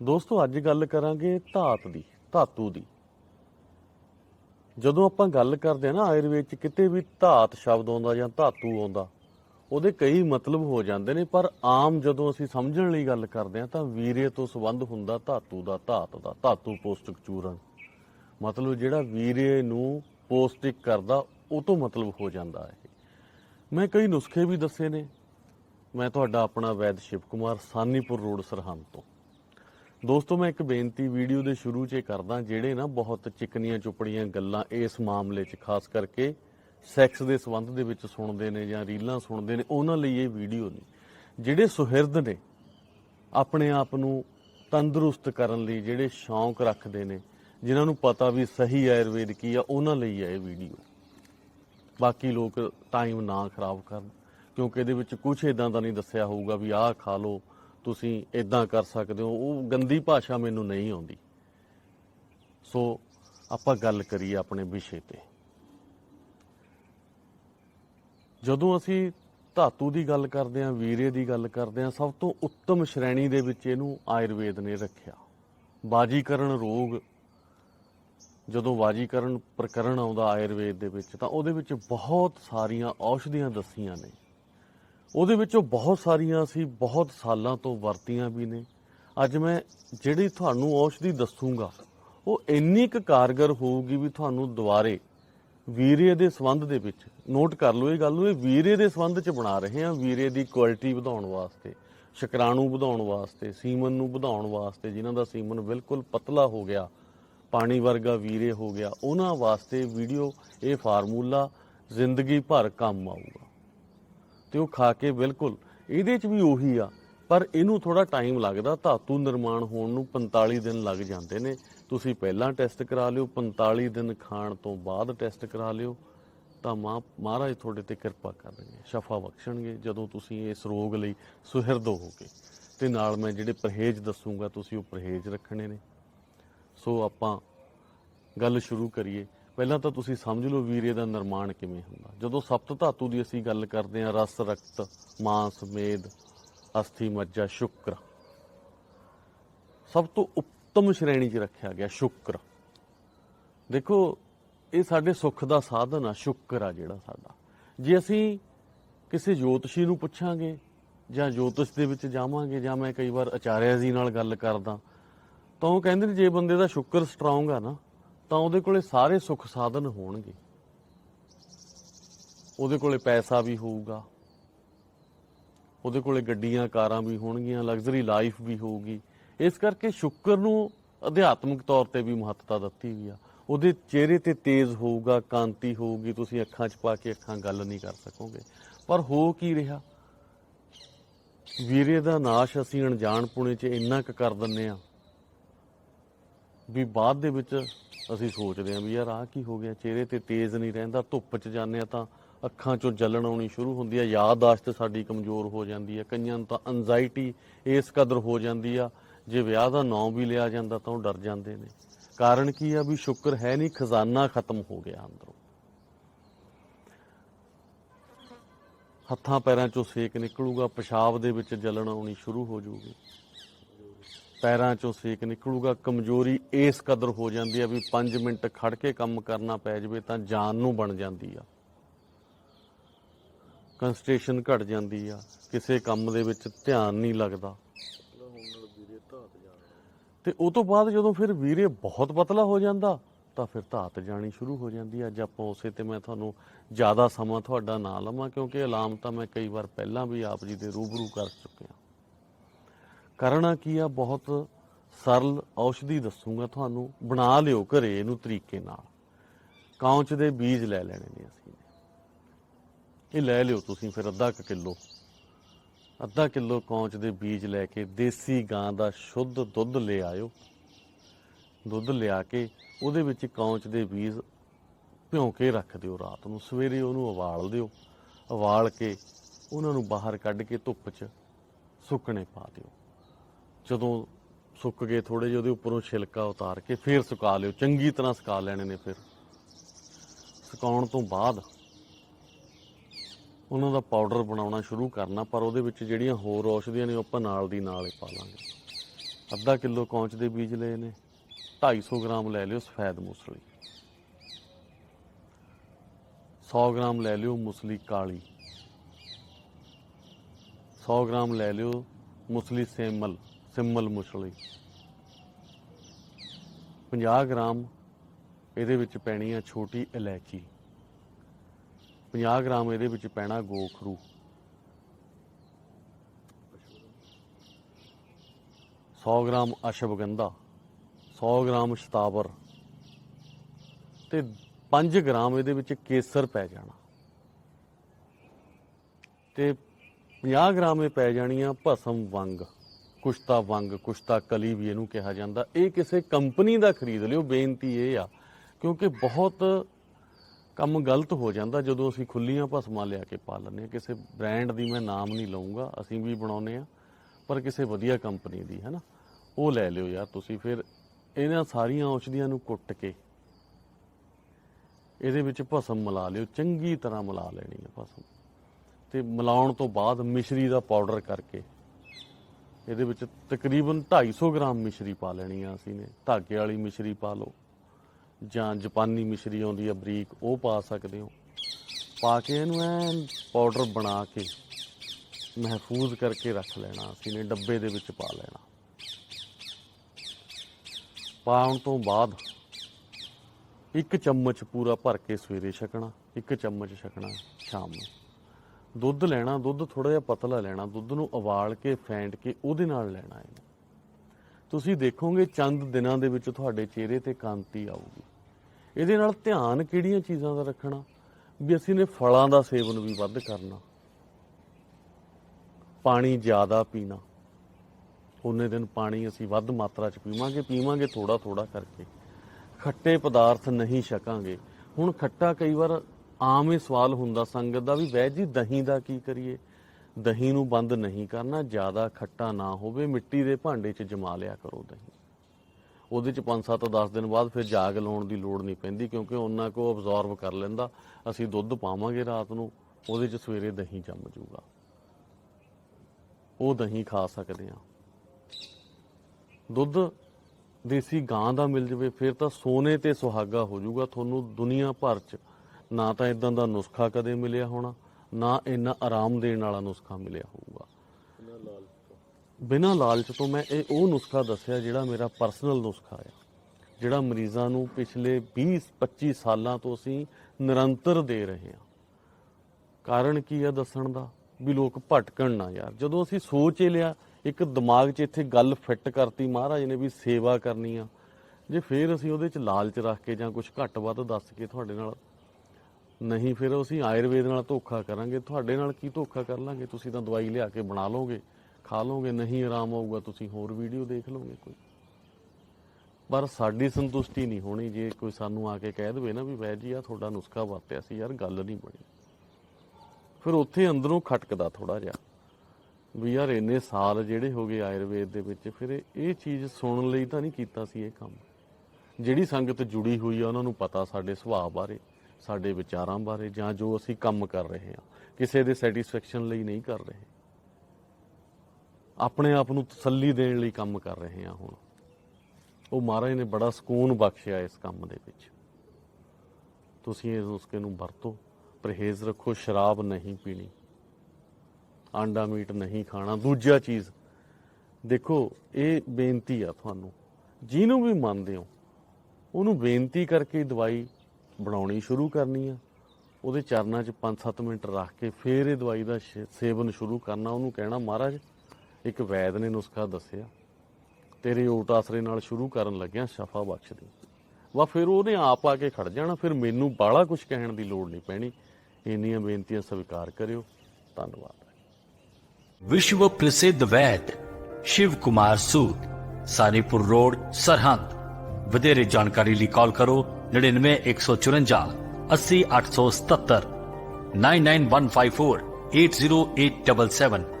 ਦੋਸਤੋ, ਅੱਜ ਗੱਲ ਕਰਾਂਗੇ ਧਾਤ ਦੀ, ਧਾਤੂ ਦੀ। ਜਦੋਂ ਆਪਾਂ ਗੱਲ ਕਰਦੇ ਆ ਨਾ ਆਯੁਰਵੇਦ ਚ, ਕਿਤੇ ਵੀ ਧਾਤ ਸ਼ਬਦ ਆਉਂਦਾ ਜਾਂ ਧਾਤੂ ਆਉਂਦਾ, ਉਹਦੇ ਕਈ ਮਤਲਬ ਹੋ ਜਾਂਦੇ ਨੇ, ਪਰ ਆਮ ਜਦੋਂ ਅਸੀਂ ਸਮਝਣ ਲਈ ਗੱਲ ਕਰਦੇ ਆ ਤਾਂ ਵੀਰੇ ਤੋਂ ਸੰਬੰਧ ਹੁੰਦਾ ਧਾਤੂ ਦਾ ਧਾਤ ਦਾ, ਧਾਤੂ ਪੌਸ਼ਟਿਕ ਚੂਰਨ। ਮਤਲਬ ਜਿਹੜਾ ਵੀਰੇ ਨੂੰ ਪੌਸ਼ਟਿਕ ਕਰਦਾ, ਉਹ ਤੋਂ ਮਤਲਬ ਹੋ ਜਾਂਦਾ ਹੈ ਮੈਂ ਕਈ ਨੁਸਖੇ ਵੀ ਦੱਸੇ ਨੇ। ਮੈਂ ਤੁਹਾਡਾ ਆਪਣਾ ਵੈਦ ਸ਼ਿਵ ਕੁਮਾਰ, ਸਾਨੀਪੁਰ ਰੋਡ ਸਰਹੰਦ ਤੋਂ। ਦੋਸਤੋ, ਮੈਂ ਇੱਕ ਬੇਨਤੀ ਵੀਡੀਓ ਦੇ ਸ਼ੁਰੂ 'ਚ ਕਰਦਾ, ਜਿਹੜੇ ਨਾ ਬਹੁਤ ਚਿਕਨੀਆਂ ਚੁਪੜੀਆਂ ਗੱਲਾਂ ਇਸ ਮਾਮਲੇ 'ਚ ਖਾਸ ਕਰਕੇ ਸੈਕਸ ਦੇ ਸੰਬੰਧ ਦੇ ਵਿੱਚ ਸੁਣਦੇ ਨੇ ਜਾਂ ਰੀਲਾਂ ਸੁਣਦੇ ਨੇ, ਉਹਨਾਂ ਲਈ ਇਹ ਵੀਡੀਓ ਨਹੀਂ ਜਿਹੜੇ ਸੁਹਿਰਦ ਨੇ, ਆਪਣੇ ਆਪ ਨੂੰ ਤੰਦਰੁਸਤ ਕਰਨ ਲਈ ਜਿਹੜੇ ਸ਼ੌਂਕ ਰੱਖਦੇ ਨੇ, ਜਿਨ੍ਹਾਂ ਨੂੰ ਪਤਾ ਵੀ ਸਹੀ ਆਯੁਰਵੇਦ ਕੀ ਆ, ਉਹਨਾਂ ਲਈ ਹੈ ਇਹ ਵੀਡੀਓ। ਬਾਕੀ ਲੋਕ ਟਾਈਮ ਨਾ ਖਰਾਬ ਕਰਨ, ਕਿਉਂਕਿ ਇਹਦੇ ਵਿੱਚ ਕੁਝ ਇਦਾਂ ਦਾ ਨਹੀਂ ਦੱਸਿਆ ਹੋਊਗਾ ਵੀ ਆਹ ਖਾ ਲਓ ਤੁਸੀਂ ਇਦਾਂ ਕਰ ਸਕਦੇ ਹੋ, ਉਹ ਗੰਦੀ ਭਾਸ਼ਾ ਮੈਨੂੰ ਨਹੀਂ ਆਉਂਦੀ। ਸੋ ਆਪਾਂ ਗੱਲ ਕਰੀਏ ਆਪਣੇ ਵਿਸ਼ੇ ਤੇ। ਜਦੋਂ ਅਸੀਂ ਧਾਤੂ ਦੀ ਗੱਲ ਕਰਦੇ ਹਾਂ, ਵੀਰੇ ਦੀ ਗੱਲ ਕਰਦੇ ਹਾਂ, ਸਭ ਤੋਂ ਉੱਤਮ ਸ਼੍ਰੇਣੀ ਦੇ ਵਿੱਚ ਇਹਨੂੰ ਆਯੁਰਵੇਦ ਨੇ ਰੱਖਿਆ। ਬਾਜੀਕਰਨ ਰੋਗ, ਜਦੋਂ ਵਾਜੀਕਰਨ ਪ੍ਰਕਰਣ ਆਉਂਦਾ ਆਯੁਰਵੇਦ ਦੇ ਵਿੱਚ, ਤਾਂ ਉਹਦੇ ਵਿੱਚ ਬਹੁਤ ਸਾਰੀਆਂ ਔਸ਼ਧੀਆਂ ਦੱਸੀਆਂ ਨੇ। ਉਹਦੇ ਵਿੱਚੋਂ ਬਹੁਤ ਸਾਰੀਆਂ ਅਸੀਂ ਬਹੁਤ ਸਾਲਾਂ ਤੋਂ ਵਰਤੀਆਂ ਵੀ ਨੇ। ਅੱਜ ਮੈਂ ਜਿਹੜੀ ਤੁਹਾਨੂੰ ਔਸ਼ਧੀ ਦੱਸੂਗਾ, ਉਹ ਇੰਨੀ ਕੁ ਕਾਰਗਰ ਹੋਊਗੀ ਵੀ ਤੁਹਾਨੂੰ ਦੁਬਾਰੇ ਵੀਰੇ ਦੇ ਸੰਬੰਧ ਦੇ ਵਿੱਚ ਨੋਟ ਕਰ ਲਓ ਇਹ ਗੱਲ ਨੂੰ, ਇਹ ਵੀਰੇ ਦੇ ਸੰਬੰਧ 'ਚ ਬਣਾ ਰਹੇ ਹਾਂ, ਵੀਰੇ ਦੀ ਕੁਆਲਿਟੀ ਵਧਾਉਣ ਵਾਸਤੇ, ਸ਼ੁਕਰਾਣੂ ਵਧਾਉਣ ਵਾਸਤੇ, ਸੀਮਨ ਨੂੰ ਵਧਾਉਣ ਵਾਸਤੇ, ਜਿਨ੍ਹਾਂ ਦਾ ਸੀਮਨ ਬਿਲਕੁਲ ਪਤਲਾ ਹੋ ਗਿਆ, ਪਾਣੀ ਵਰਗਾ ਵੀਰੇ ਹੋ ਗਿਆ, ਉਹਨਾਂ ਵਾਸਤੇ ਵੀਡੀਓ ਇਹ ਫਾਰਮੂਲਾ ਜ਼ਿੰਦਗੀ ਭਰ ਕੰਮ ਆਊਗਾ। ਤੇ ਉਹ ਖਾ ਕੇ ਬਿਲਕੁਲ, ਇਹਦੇ 'ਚ ਵੀ ਉਹੀ ਆ। ਪਰ ਇਹਨੂੰ ਥੋੜਾ ਟਾਈਮ ਲੱਗਦਾ, ਧਾਤੂ ਨਿਰਮਾਣ ਹੋਣ ਨੂੰ 45 ਦਿਨ ਲੱਗ ਜਾਂਦੇ ਨੇ। ਤੁਸੀਂ ਪਹਿਲਾਂ ਟੈਸਟ ਕਰਾ ਲਿਓ 45 ਦਿਨ ਖਾਣ ਤੋਂ ਬਾਅਦ ਟੈਸਟ ਕਰਾ ਲਿਓ। ਤਾਂ ਮਾਂ, ਮਹਾਰਾਜ ਤੁਹਾਡੇ ਤੇ ਕਿਰਪਾ ਕਰਨਗੇ, ਸ਼ਫਾ ਬਖਸ਼ਣਗੇ, ਜਦੋਂ ਤੁਸੀਂ ਇਸ ਰੋਗ ਲਈ ਸੁਹਿਰਦ ਹੋਗੇ ਤੇ ਨਾਲ ਮੈਂ ਜਿਹੜੇ ਪਰਹੇਜ਼ ਦੱਸੂਗਾ, ਤੁਸੀਂ ਉਹ ਪਰਹੇਜ਼ ਰੱਖਣੇ ਨੇ। ਸੋ ਆਪਾਂ ਗੱਲ ਸ਼ੁਰੂ ਕਰੀਏ। ਪਹਿਲਾਂ ਤਾਂ ਤੁਸੀਂ ਸਮਝ ਲਓ ਵੀਰੇ ਦਾ ਨਿਰਮਾਣ ਕਿਵੇਂ ਹੁੰਦਾ। ਜਦੋਂ ਸਪਤ ਧਾਤੂ ਦੀ ਅਸੀਂ ਗੱਲ ਕਰਦੇ ਹਾਂ, ਰਸ, ਰਕਤ, ਮਾਂਸ, ਮੇਦ, ਅਸਥੀ ਮੱਜਾ ਸ਼ੁਕਰ। ਸਭ ਤੋਂ ਉੱਤਮ ਸ਼੍ਰੇਣੀ 'ਚ ਰੱਖਿਆ ਗਿਆ ਸ਼ੁਕਰ। ਦੇਖੋ, ਇਹ ਸਾਡੇ ਸੁੱਖ ਦਾ ਸਾਧਨ ਆ, ਸ਼ੁਕਰ ਆ ਜਿਹੜਾ ਸਾਡਾ। ਜੇ ਅਸੀਂ ਕਿਸੇ ਜੋਤਸ਼ੀ ਨੂੰ ਪੁੱਛਾਂਗੇ ਜਾਂ ਜੋਤਿਸ਼ ਦੇ ਵਿੱਚ ਜਾਵਾਂਗੇ ਜਾਂ ਮੈਂ ਕਈ ਵਾਰ ਆਚਾਰਿਆ ਜੀ ਨਾਲ ਗੱਲ ਕਰਦਾ, ਤਾਂ ਉਹ ਕਹਿੰਦੇ ਨੇ, ਜੇ ਬੰਦੇ ਦਾ ਸ਼ੁਕਰ ਸਟਰੋਂਗ ਆ ਨਾ ਤਾਂ ਉਹਦੇ ਕੋਲੇ ਸਾਰੇ ਸੁੱਖ ਸਾਧਨ ਹੋਣਗੇ। ਉਹਦੇ ਕੋਲੇ ਪੈਸਾ ਵੀ ਹੋਊਗਾ। ਉਹਦੇ ਕੋਲੇ ਗੱਡੀਆਂ, ਕਾਰਾਂ ਵੀ ਹੋਣਗੀਆਂ ਲਗਜ਼ਰੀ ਲਾਈਫ ਵੀ ਹੋਊਗੀ। ਇਸ ਕਰਕੇ ਸ਼ੁਕਰ ਨੂੰ ਅਧਿਆਤਮਿਕ ਤੌਰ ਤੇ ਵੀ ਮਹੱਤਤਾ ਦਿੱਤੀ ਵੀ ਆ। ਉਹਦੇ ਚਿਹਰੇ ਤੇ ਤੇਜ਼ ਹੋਊਗਾ, ਕਾਂਤੀ ਹੋਊਗੀ, ਤੁਸੀਂ ਅੱਖਾਂ 'ਚ ਪਾ ਕੇ ਅੱਖਾਂ ਗੱਲ ਨਹੀਂ ਕਰ ਸਕੋਗੇ। ਪਰ ਹੋ ਕੀ ਰਿਹਾ? ਵੀਰੇ ਦਾ ਨਾਸ਼ ਅਸੀਂ ਅਣਜਾਣ ਪੁਣੇ 'ਚ ਇੰਨਾ ਕੁ ਕਰ ਦਿੰਨੇ ਆ ਵੀ ਬਾਅਦ ਦੇ ਵਿੱਚ ਅਸੀਂ ਸੋਚਦੇ ਹਾਂ ਵੀ ਯਾਰ ਆਹ ਕੀ ਹੋ ਗਿਆ? ਚਿਹਰੇ ਤੇ ਤੇਜ਼ ਨਹੀਂ ਰਹਿੰਦਾ, ਧੁੱਪ 'ਚ ਜਾਂਦੇ ਆ ਤਾਂ ਅੱਖਾਂ 'ਚੋਂ ਜਲਣ ਆਉਣੀ ਸ਼ੁਰੂ ਹੁੰਦੀ ਆ, ਯਾਦਦਾਸ਼ਤ ਸਾਡੀ ਕਮਜ਼ੋਰ ਹੋ ਜਾਂਦੀ ਆ, ਕਈਆਂ ਨੂੰ ਤਾਂ ਐਂਜ਼ਾਈਟੀ ਇਸ ਕਦਰ ਹੋ ਜਾਂਦੀ ਆ, ਜੇ ਵਿਆਹ ਦਾ ਨਾਂ ਵੀ ਲਿਆ ਜਾਂਦਾ ਤਾਂ ਉਹ ਡਰ ਜਾਂਦੇ ਨੇ। ਕਾਰਨ ਕੀ ਆ ਵੀ ਸ਼ੁਕਰ ਹੈ ਨਹੀਂ, ਖਜ਼ਾਨਾ ਖਤਮ ਹੋ ਗਿਆ ਅੰਦਰੋਂ। ਹੱਥਾਂ ਪੈਰਾਂ 'ਚੋਂ ਸੇਕ ਨਿਕਲੂਗਾ, ਪਿਸ਼ਾਬ ਦੇ ਵਿੱਚ ਜਲਣ ਆਉਣੀ ਸ਼ੁਰੂ ਹੋ ਜਾਊਗੀ। ਪੈਰਾਂ 'ਚੋਂ ਸੇਕ ਨਿਕਲੂਗਾ, ਕਮਜ਼ੋਰੀ ਇਸ ਕਦਰ ਹੋ ਜਾਂਦੀ ਆ ਵੀ 5 ਮਿੰਟ ਖੜ ਕੇ ਕੰਮ ਕਰਨਾ ਪੈ ਜਾਵੇ ਤਾਂ ਜਾਨ ਨੂੰ ਬਣ ਜਾਂਦੀ ਆ। ਕੰਸਟ੍ਰੇਸ਼ਨ ਘਟ ਜਾਂਦੀ ਆ, ਕਿਸੇ ਕੰਮ ਦੇ ਵਿੱਚ ਧਿਆਨ ਨਹੀਂ ਲੱਗਦਾ। ਤੇ ਉਹ ਤੋਂ ਬਾਅਦ ਜਦੋਂ ਫਿਰ ਵੀਰੇ ਬਹੁਤ ਪਤਲਾ ਹੋ ਜਾਂਦਾ, ਤਾਂ ਫਿਰ ਧਾਤ ਜਾਣੀ ਸ਼ੁਰੂ ਹੋ ਜਾਂਦੀ ਆ। ਅੱਜ ਆਪਾਂ ਉਸੇ ਤੇ ਮੈਂ ਤੁਹਾਨੂੰ ਜ਼ਿਆਦਾ ਸਮਾਂ ਤੁਹਾਡਾ ਨਾ ਲਵਾਂ, ਕਿਉਂਕਿ ਅਲਾਮ ਤਾਂ ਮੈਂ ਕਈ ਵਾਰ ਪਹਿਲਾਂ ਵੀ ਆਪ ਜੀ ਦੇ ਰੂਬਰੂ ਕਰ ਚੁੱਕਿਆ। ਕਰਨਾ ਕੀ ਆ? ਬਹੁਤ ਸਰਲ ਔਸ਼ਧੀ ਦੱਸੂਗਾ ਤੁਹਾਨੂੰ। ਬਣਾ ਲਿਓ ਘਰੇ ਇਹਨੂੰ ਤਰੀਕੇ ਨਾਲ। ਕੌਂਚ ਦੇ ਬੀਜ ਲੈ ਲੈਣੇ ਨੇ ਅਸੀਂ। ਇਹ ਲੈ ਲਿਓ ਤੁਸੀਂ ਫਿਰ ਅੱਧਾ ਕੁ ਕਿਲੋ। ਅੱਧਾ ਕਿਲੋ ਕੌਂਚ ਦੇ ਬੀਜ ਲੈ ਕੇ ਦੇਸੀ ਗਾਂ ਦਾ ਸ਼ੁੱਧ ਦੁੱਧ ਲੈ ਆਇਓ। ਦੁੱਧ ਲਿਆ ਕੇ ਉਹਦੇ ਵਿੱਚ ਕੌਂਚ ਦੇ ਬੀਜ ਭਿਉਂ ਕੇ ਰੱਖ ਦਿਓ ਰਾਤ ਨੂੰ। ਸਵੇਰੇ ਉਹਨੂੰ ਉਬਾਲ ਦਿਓ। ਉਬਾਲ ਕੇ ਉਹਨਾਂ ਨੂੰ ਬਾਹਰ ਕੱਢ ਕੇ ਧੁੱਪ 'ਚ ਸੁੱਕਣੇ ਪਾ ਦਿਓ। ਜਦੋਂ ਸੁੱਕ ਗਏ ਥੋੜੇ ਜਿਹੇ ਉਹਦੇ ਉੱਪਰੋਂ ਛਿਲਕਾ ਉਤਾਰ ਕੇ ਫਿਰ ਸੁਕਾ ਲਿਓ। ਚੰਗੀ ਤਰ੍ਹਾਂ ਸੁਕਾ ਲੈਣੇ ਨੇ ਫਿਰ। ਸੁਕਾਉਣ ਤੋਂ ਬਾਅਦ ਉਹਨਾਂ ਦਾ ਪਾਊਡਰ ਬਣਾਉਣਾ ਸ਼ੁਰੂ ਕਰਨਾ, ਪਰ ਉਹਦੇ ਵਿੱਚ ਜਿਹੜੀਆਂ ਹੋਰ ਔਸ਼ਧੀਆਂ ਨੇ, ਉਹ ਆਪਾਂ ਨਾਲ ਦੀ ਨਾਲ ਹੀ ਪਾ ਲਾਂਗੇ ਅੱਧਾ ਕਿਲੋ ਕੌਂਚ ਦੇ ਬੀਜ ਲਏ ਨੇ 250 ਗ੍ਰਾਮ ਲੈ ਲਿਓ ਸਫੈਦ ਮੂਸਲੀ। 100 ਗ੍ਰਾਮ ਲੈ ਲਿਓ ਮੂਸਲੀ ਕਾਲੀ। 100 ਗ੍ਰਾਮ ਲੈ ਲਿਓ ਮੂਸਲੀ ਸੇਮਲ। ਸਿੰਮਲ ਮੁਸਲੀ 50 ਗ੍ਰਾਮ ਇਹਦੇ ਵਿੱਚ ਪੈਣੀ ਆ ਛੋਟੀ ਇਲਾਇਚੀ। 50 ਗ੍ਰਾਮ ਇਹਦੇ ਵਿੱਚ ਪੈਣਾ ਗੋਖਰੂ। 100 ਗ੍ਰਾਮ ਅਸ਼ਵਗੰਧਾ 100 ਗ੍ਰਾਮ ਸ਼ਤਾਵਰ ਤੇ 5 ਗ੍ਰਾਮ ਇਹਦੇ ਵਿੱਚ ਕੇਸਰ ਪੈ ਜਾਣਾ। ਤੇ 50 ਗ੍ਰਾਮ ਇਹ ਪੈ ਜਾਣੀਆਂ ਭਸਮ ਵੰਗ। ਕੁਸ਼ਤਾ ਵੰਗ, ਕੁਸ਼ਤਾ ਕਲੀ ਵੀ ਇਹਨੂੰ ਕਿਹਾ ਜਾਂਦਾ। ਇਹ ਕਿਸੇ ਕੰਪਨੀ ਦਾ ਖਰੀਦ ਲਿਓ, ਬੇਨਤੀ ਇਹ ਆ, ਕਿਉਂਕਿ ਬਹੁਤ ਕੰਮ ਗਲਤ ਹੋ ਜਾਂਦਾ ਜਦੋਂ ਅਸੀਂ ਖੁੱਲੀਆਂ ਭਸਮਾਂ ਲਿਆ ਕੇ ਪਾ ਲੈਂਦੇ ਹਾਂ। ਕਿਸੇ ਬ੍ਰਾਂਡ ਦੀ ਮੈਂ ਨਾਮ ਨਹੀਂ ਲਵਾਂਗਾ ਅਸੀਂ ਵੀ ਬਣਾਉਨੇ ਆ ਪਰ ਕਿਸੇ ਵਧੀਆ ਕੰਪਨੀ ਦੀ, ਹੈ ਨਾ? ਉਹ ਲੈ ਲਿਓ ਯਾਰ ਤੁਸੀਂ, ਫਿਰ ਇਹਨਾਂ ਸਾਰੀਆਂ ਔਸ਼ਧੀਆਂ ਨੂੰ ਕੁੱਟ ਕੇ ਇਹਦੇ ਵਿੱਚ ਭਸਮ ਮਿਲਾ ਲਿਓ, ਚੰਗੀ ਤਰ੍ਹਾਂ ਮਿਲਾ ਲੈਣੀ ਹੈ ਭਸਮ। ਤੇ ਮਿਲਾਉਣ ਤੋਂ ਬਾਅਦ ਮਿਸ਼ਰੀ ਦਾ ਪਾਊਡਰ ਕਰਕੇ ਇਹਦੇ ਵਿੱਚ ਤਕਰੀਬਨ 250 ਗ੍ਰਾਮ ਮਿਸ਼ਰੀ ਪਾ ਲੈਣੀ ਆ ਅਸੀਂ ਨੇ। ਧਾਗੇ ਵਾਲੀ ਮਿਸ਼ਰੀ ਪਾ ਲਓ, ਜਾਂ ਜਾਪਾਨੀ ਮਿਸ਼ਰੀ ਆਉਂਦੀ ਆ, ਬਰੀਕ, ਉਹ ਪਾ ਸਕਦੇ ਹੋ। ਪਾ ਕੇ ਇਹਨੂੰ ਐਨ ਪਾਊਡਰ ਬਣਾ ਕੇ ਮਹਿਫੂਜ਼ ਕਰਕੇ ਰੱਖ ਲੈਣਾ ਅਸੀਂ ਨੇ, ਡੱਬੇ ਦੇ ਵਿੱਚ ਪਾ ਲੈਣਾ। ਪਾਉਣ ਤੋਂ ਬਾਅਦ ਇੱਕ ਚਮਚ ਪੂਰਾ ਭਰ ਕੇ ਸਵੇਰੇ ਛਕਣਾ, ਇੱਕ ਚਮਚ ਛਕਣਾ ਸ਼ਾਮ ਨੂੰ। ਦੁੱਧ ਲੈਣਾ, ਦੁੱਧ ਥੋੜਾ ਜਿਹਾ ਪਤਲਾ ਲੈਣਾ, ਦੁੱਧ ਨੂੰ ਉਬਾਲ ਕੇ, ਫੈਂਟ ਕੇ ਉਹਦੇ ਨਾਲ ਲੈਣਾ ਹੈ ਤੁਸੀਂ ਦੇਖੋਗੇ ਚੰਦ ਦਿਨਾਂ ਦੇ ਵਿੱਚ ਤੁਹਾਡੇ ਚਿਹਰੇ ਤੇ ਕਾਂਤੀ ਆਊਗੀ। ਇਹਦੇ ਨਾਲ ਧਿਆਨ ਕਿਹੜੀਆਂ ਚੀਜ਼ਾਂ ਦਾ ਰੱਖਣਾ? ਵੀ ਅਸੀਂ ਨੇ ਫਲਾਂ ਦਾ ਸੇਵਨ ਵੀ ਵੱਧ ਕਰਨਾ। ਪਾਣੀ ਜ਼ਿਆਦਾ ਪੀਣਾ। ਉਹਨੇ ਦਿਨ ਪਾਣੀ ਅਸੀਂ ਵੱਧ ਮਾਤਰਾ ਚ ਪੀਵਾਂਗੇ ਪੀਵਾਂਗੇ ਥੋੜਾ ਥੋੜਾ ਕਰਕੇ। ਖੱਟੇ ਪਦਾਰਥ ਨਹੀਂ ਛਕਾਂਗੇ। ਹੁਣ ਖੱਟਾ ਕਈ ਵਾਰ ਆਮ ਹੀ ਸਵਾਲ ਹੁੰਦਾ ਸੰਗਤ ਦਾ ਵੀ ਵੈਦ ਜੀ, ਦਹੀਂ ਦਾ ਕੀ ਕਰੀਏ? ਦਹੀਂ ਨੂੰ ਬੰਦ ਨਹੀਂ ਕਰਨਾ, ਜ਼ਿਆਦਾ ਖੱਟਾ ਨਾ ਹੋਵੇ, ਮਿੱਟੀ ਦੇ ਭਾਂਡੇ 'ਚ ਜਮਾ ਲਿਆ ਕਰੋ ਦਹੀਂ। ਉਹਦੇ 'ਚ 5-7 10 ਦਿਨ ਬਾਅਦ ਫਿਰ ਜਾਗ ਲਾਉਣ ਦੀ ਲੋੜ ਨਹੀਂ ਪੈਂਦੀ, ਕਿਉਂਕਿ ਉਹਨਾਂ ਕੋ ਅਬਜ਼ੌਰਬ ਕਰ ਲੈਂਦਾ, ਅਸੀਂ ਦੁੱਧ ਪਾਵਾਂਗੇ ਰਾਤ ਨੂੰ, ਉਹਦੇ 'ਚ ਸਵੇਰੇ ਦਹੀਂ ਜੰਮ ਜੂਗਾ। ਉਹ ਦਹੀਂ ਖਾ ਸਕਦੇ ਆ ਦੁੱਧ ਦੇਸੀ ਗਾਂ ਦਾ ਮਿਲ ਜਵੇ, ਫਿਰ ਤਾਂ ਸੋਨੇ ਤੇ ਸੁਹਾਗਾ ਹੋ ਜਾਊਗਾ ਤੁਹਾਨੂੰ ਦੁਨੀਆ ਭਰ 'ਚ ਨਾ ਤਾਂ ਇਦਾਂ ਦਾ ਨੁਸਖਾ ਕਦੇ ਮਿਲਿਆ ਹੋਣਾ ਨਾ ਇੰਨਾ ਆਰਾਮ ਦੇਣ ਵਾਲਾ ਨੁਸਖਾ ਮਿਲਿਆ ਹੋਊਗਾ। ਬਿਨਾਂ ਲਾਲਚ ਤੋਂ। ਮੈਂ ਇਹ ਉਹ ਨੁਸਖਾ ਦੱਸਿਆ ਜਿਹੜਾ ਮੇਰਾ ਪਰਸਨਲ ਨੁਸਖਾ ਆ ਜਿਹੜਾ ਮਰੀਜ਼ਾਂ ਨੂੰ ਪਿਛਲੇ 20 25 ਸਾਲਾਂ ਤੋਂ ਅਸੀਂ ਨਿਰੰਤਰ ਦੇ ਰਹੇ ਹਾਂ। ਕਾਰਨ ਕੀ ਆ ਦੱਸਣ ਦਾ? ਵੀ ਲੋਕ ਭਟਕਣ ਨਾ ਯਾਰ। ਜਦੋਂ ਅਸੀਂ ਸੋਚ ਹੀ ਲਿਆ ਇੱਕ ਦਿਮਾਗ 'ਚ ਇੱਥੇ ਗੱਲ ਫਿੱਟ ਕਰਤੀ ਮਹਾਰਾਜ ਨੇ ਵੀ ਸੇਵਾ ਕਰਨੀ ਆ ਜੇ ਫੇਰ ਅਸੀਂ ਉਹਦੇ 'ਚ ਲਾਲਚ ਰੱਖ ਕੇ ਜਾਂ ਕੁਝ ਘੱਟ ਵੱਧ ਦੱਸ ਕੇ ਤੁਹਾਡੇ ਨਾਲ ਨਹੀਂ, ਫਿਰ ਅਸੀਂ ਆਯੁਰਵੇਦ ਨਾਲ ਧੋਖਾ ਕਰਾਂਗੇ। ਤੁਹਾਡੇ ਨਾਲ ਕੀ ਧੋਖਾ ਕਰ ਲਾਂਗੇ? ਤੁਸੀਂ ਤਾਂ ਦਵਾਈ ਲਿਆ ਕੇ ਬਣਾ ਲਓਗੇ, ਖਾ ਲਓਗੇ, ਨਹੀਂ ਆਰਾਮ ਆਊਗਾ, ਤੁਸੀਂ ਹੋਰ ਵੀਡੀਓ ਦੇਖ ਲਓਗੇ ਕੋਈ। ਪਰ ਸਾਡੀ ਸੰਤੁਸ਼ਟੀ ਨਹੀਂ ਹੋਣੀ, ਜੇ ਕੋਈ ਸਾਨੂੰ ਆ ਕੇ ਕਹਿ ਦੇਵੇ ਨਾ ਵੀ ਵੈਦ ਜੀ ਆ ਤੁਹਾਡਾ ਨੁਸਖਾ ਵਰਤਿਆ ਸੀ ਯਾਰ, ਗੱਲ ਨਹੀਂ ਬਣੀ। ਫਿਰ ਉੱਥੇ ਅੰਦਰੋਂ ਖਟਕਦਾ ਥੋੜਾ ਜਿਹਾ ਵੀ ਯਾਰ ਇੰਨੇ ਸਾਲ ਜਿਹੜੇ ਹੋ ਗਏ ਆਯੁਰਵੇਦ ਦੇ ਵਿੱਚ, ਫਿਰ ਇਹ- ਇਹ ਚੀਜ਼ ਸੁਣਨ ਲਈ ਤਾਂ ਨਹੀਂ ਕੀਤਾ ਸੀ ਇਹ ਕੰਮ। ਜਿਹੜੀ ਸੰਗਤ ਜੁੜੀ ਹੋਈ ਆ, ਉਹਨਾਂ ਨੂੰ ਪਤਾ ਸਾਡੇ ਸੁਭਾਅ ਬਾਰੇ। ਸਾਡੇ ਵਿਚਾਰਾਂ ਬਾਰੇ ਜਾਂ ਜੋ ਅਸੀਂ ਕੰਮ ਕਰ ਰਹੇ ਹਾਂ, ਕਿਸੇ ਦੇ ਸੈਟੀਸਫੈਕਸ਼ਨ ਲਈ ਨਹੀਂ ਕਰ ਰਹੇ। ਆਪਣੇ ਆਪ ਨੂੰ ਤਸੱਲੀ ਦੇਣ ਲਈ ਕੰਮ ਕਰ ਰਹੇ ਹਾਂ ਹੁਣ। ਉਹ ਮਹਾਰਾਜ ਨੇ ਬੜਾ ਸਕੂਨ ਬਖਸ਼ਿਆ ਇਸ ਕੰਮ ਦੇ ਵਿੱਚ। ਤੁਸੀਂ ਇਸ ਉਸਕੇ ਨੂੰ ਵਰਤੋ, ਪਰਹੇਜ਼ ਰੱਖੋ, ਸ਼ਰਾਬ ਨਹੀਂ ਪੀਣੀ, ਆਂਡਾ ਮੀਟ ਨਹੀਂ ਖਾਣਾ। ਦੂਜਾ ਚੀਜ਼, ਦੇਖੋ, ਇਹ ਬੇਨਤੀ ਆ ਤੁਹਾਨੂੰ। ਜਿਹਨੂੰ ਵੀ ਮੰਨਦੇ ਹੋ, ਉਹਨੂੰ ਬੇਨਤੀ ਕਰਕੇ ਦਵਾਈ ਬਣਾਉਣੀ ਸ਼ੁਰੂ ਕਰਨੀ ਆ। ਉਹਦੇ ਚਰਨਾਂ 'ਚ 5-7 ਮਿੰਟ ਰੱਖ ਕੇ ਫੇਰ ਇਹ ਦਵਾਈ ਦਾ ਸੇਵਨ ਸ਼ੁਰੂ ਕਰਨਾ। ਉਹਨੂੰ ਕਹਿਣਾ, ਮਹਾਰਾਜ, ਇੱਕ ਵੈਦ ਨੇ ਨੁਸਖਾ ਦੱਸਿਆ। ਤੇਰੇ ਓਟ ਆਸਰੇ ਨਾਲ ਸ਼ੁਰੂ ਕਰਨ ਲੱਗਿਆ ਸ਼ਫਾ ਬਖਸ਼ ਦੇ। ਵਾ ਫਿਰ ਉਹਨੇ ਆਪ ਆ ਕੇ ਖੜ ਜਾਣਾ। ਫਿਰ ਮੈਨੂੰ ਬਾਲਾ ਕੁਝ ਕਹਿਣ ਦੀ ਲੋੜ ਨਹੀਂ ਪੈਣੀ। ਇੰਨੀਆਂ ਬੇਨਤੀਆਂ ਸਵੀਕਾਰ ਕਰਿਓ। ਧੰਨਵਾਦ। ਵਿਸ਼ਵ ਪ੍ਰਸਿੱਧ ਵੈਦ ਸ਼ਿਵ ਕੁਮਾਰ ਸੂਦ, ਸਾਨੀਪੁਰ ਰੋਡ, ਸਰਹੰਦ। ਵਧੇਰੇ ਜਾਣਕਾਰੀ ਲਈ ਕਾਲ ਕਰੋ 7000 154 80 877 99154 80877